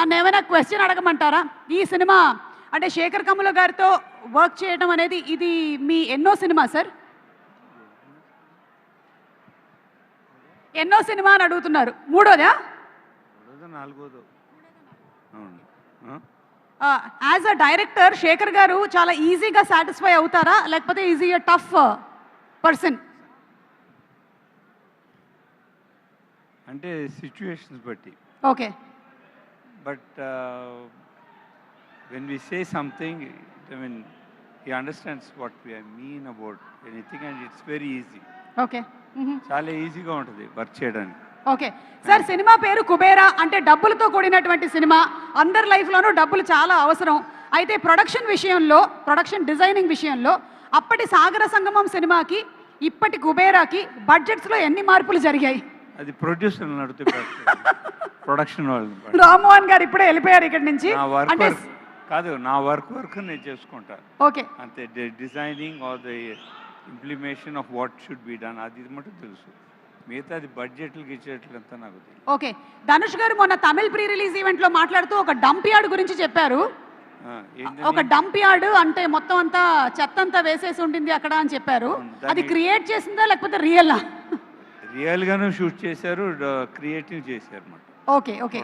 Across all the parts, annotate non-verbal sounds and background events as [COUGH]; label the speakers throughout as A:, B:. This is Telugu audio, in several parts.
A: నన్ను ఏమైనా క్వశ్చన్ అడగమంటారా? ఈ సినిమా అంటే శేఖర్ కమ్ముల గారితో వర్క్ చేయడం అనేది ఇది మీ ఎన్నో సినిమా సార్ ఎన్నో సినిమా అని అడుగుతున్నారు. మూడోదా?
B: నాలుగోదో?
A: As a director Shekhar garu చాలా ఈజీగా సాటిస్ఫై అవుతారా? లేకపోతే ఈజీ టఫ్ పర్సన్
B: అంటే సిచ్యువేషన్స్ బట్టి.
A: Okay
B: but when we say something I mean he understands what we mean about anything and it's very easy
A: okay
B: చాలా ఈజీగా ఉంటుంది వర్క్ చేయడానికి.
A: ఓకే సార్ సినిమా పేరు కుబేరా అంటే డబ్బులతో కూడినటువంటి సినిమా. అందరి లైఫ్లోనూ డబ్బులు చాలా అవసరం. అయితే ప్రొడక్షన్ విషయంలో ప్రొడక్షన్ డిజైనింగ్ విషయంలో అప్పటి సాగర సంగమం సినిమాకి ఇప్పటి కుబేరాకి బడ్జెట్స్లో ఎన్ని మార్పులు జరిగాయి?
B: అది ప్రొడ్యూసర్ నడితే [LAUGHS] ప్రొడక్షన్ వాళ్ళు.
A: రామ్మోహన్ గారు ఇప్పుడే వెళ్ళిపోయారు ఇక్కడి నుంచి. అంటే
B: కాదు నా వర్క్ వర్క్ నేను చేసుకుంటా.
A: ఓకే.
B: అంతే designing or the implementation of what should be done అది మటు తెలుసు. మిగతా అది బడ్జెట్లకి ఇచ్చేట్లంతా నాకు
A: ఓకే. ధనుష్ గారు మొన్న తమిళ్ ప్రీ రిలీజ్ ఈవెంట్లో మాట్లాడుతూ ఒక డంప్ యార్డ్ గురించి చెప్పారు? ఒక డంప్ యార్డ్ అంటే మొత్తం అంతా చెత్త అంతా వేసేసి ఉంటుంది అక్కడ అని చెప్పారు. అది క్రియేట్ చేసిందా లేకపోతే రియల్?
B: రియల్ గాను షూట్ చేశారు క్రియేటివ్ చేశారు అన్నమాట.
A: Okay okay.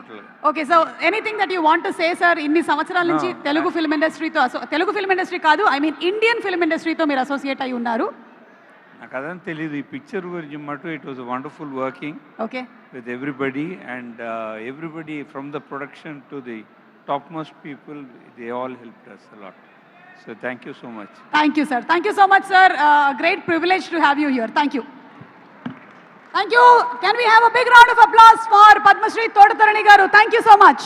A: Okay so anything that you want to say sir ఇన్ని సంవత్సరాల నుంచి తెలుగు ఫిల్మ్ ఇండస్ట్రీతో తెలుగు ఫిల్మ్ ఇండస్ట్రీ కాదు ఐ మీన్ ఇండియన్ ఫిల్మ్ ఇండస్ట్రీతో మీరు అసోసియేట్ అయి ఉన్నారు.
B: నాకు అదని తెలియదు ఈ పిక్చర్ గురించి మటు it was wonderful working
A: okay
B: with everybody and uh, everybody from the production to the topmost people, they all helped us a lot. So thank you so much.
A: Thank you sir thank you so much sir great privilege to have you here thank you thank you can we have a big round of applause for Padmashri Thota Tharani garu thank you so much